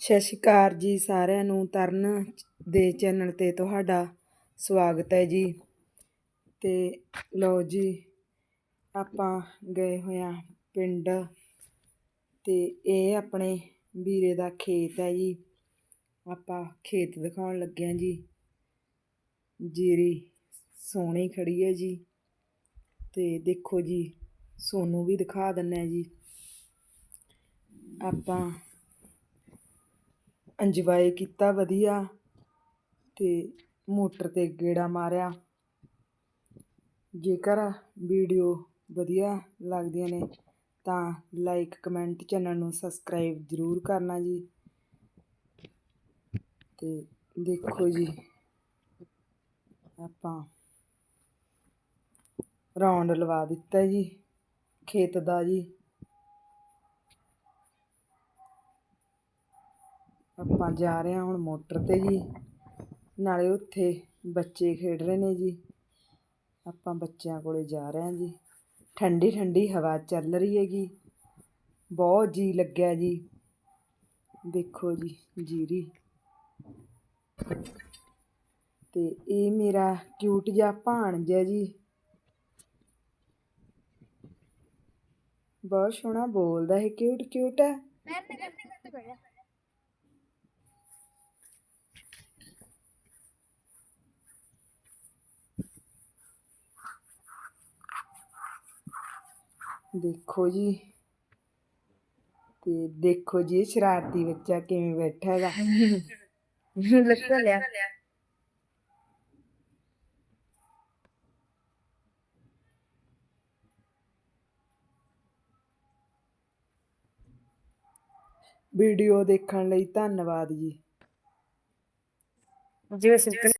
ਸਤਿ ਸ਼੍ਰੀ ਅਕਾਲ ਜੀ ਸਾਰਿਆਂ ਨੂੰ, ਤਰਨ ਦੇ ਚੈਨਲ ਤੇ ਤੁਹਾਡਾ ਸਵਾਗਤ ਹੈ ਜੀ। ਤੇ ਲਓ ਜੀ, ਆਪਾਂ ਗਏ ਹੋਇਆ ਪਿੰਡ ਤੇ ਇਹ ਆਪਣੇ ਵੀਰੇ ਦਾ ਖੇਤ ਹੈ ਜੀ। ਆਪਾਂ ਖੇਤ ਦਿਖਾਉਣ ਲੱਗੇ ਹਾਂ ਜੀ। ਜੀਰੀ ਸੋਹਣੀ ਖੜੀ ਹੈ ਜੀ। ਤੇ ਦੇਖੋ ਜੀ, ਸੋਨੂੰ ਵੀ ਦਿਖਾ ਦਿੰਨੇ ਆ ਜੀ। ਆਪਾਂ ਇੰਜੋਏ ਕੀਤਾ ਵਧੀਆ ਅਤੇ ਮੋਟਰ ਤੇ ਗੇੜਾ ਮਾਰਿਆ। ਜੇਕਰ ਵੀਡੀਓ ਵਧੀਆ ਲੱਗਦੀਆਂ ਨੇ ਤਾਂ ਲਾਈਕ ਕਮੈਂਟ ਚੈਨਲ ਨੂੰ ਸਬਸਕ੍ਰਾਈਬ ਜ਼ਰੂਰ ਕਰਨਾ ਜੀ। ਅਤੇ ਦੇਖੋ ਜੀ, ਆਪਾਂ ਰਾਉਂਡ ਲਵਾ ਦਿੱਤਾ ਜੀ, ਖੇਤ ਦਾ ਜੀ। ਆਪਾਂ ਜਾ ਰਹੇ ਹਾਂ ਹੁਣ ਮੋਟਰ ਤੇ ਜੀ। ਨਾਲੇ ਉੱਥੇ ਬੱਚੇ ਖੇਡ ਰਹੇ ਨੇ ਜੀ। ਆਪਾਂ ਬੱਚਿਆਂ ਕੋਲੇ ਜਾ ਰਹੇ ਹਾਂ ਜੀ। ਠੰਡੀ ਠੰਡੀ ਹਵਾ ਚੱਲ ਰਹੀ ਹੈਗੀ। ਬਹੁਤ ਜੀ ਲੱਗਿਆ ਜੀ। ਦੇਖੋ ਜੀ, ਜੀਰੀ। ਤੇ ਇਹ ਮੇਰਾ ਕਿਊਟ ਜਿਹਾ ਭਾਣਜਾ ਜੀ। ਬਹੁਤ ਸੋਹਣਾ ਬੋਲਦਾ ਹੈ। ਕਿਊਟ ਕਿਊਟ ਹੈ ਦੇਖੋ ਜੀ। ਤੇ ਦੇਖੋ ਜੀ, ਇਹ ਸ਼ਰਾਰਤੀ ਬੱਚਾ ਕਿਵੇਂ ਬੈਠਾ ਹੈਗਾ। ਲੱਗਾ ਲਿਆ। ਵੀਡੀਓ ਦੇਖਣ ਲਈ ਧੰਨਵਾਦ ਜੀ। ਜਿਵੇਂ ਸਿੰਪਲ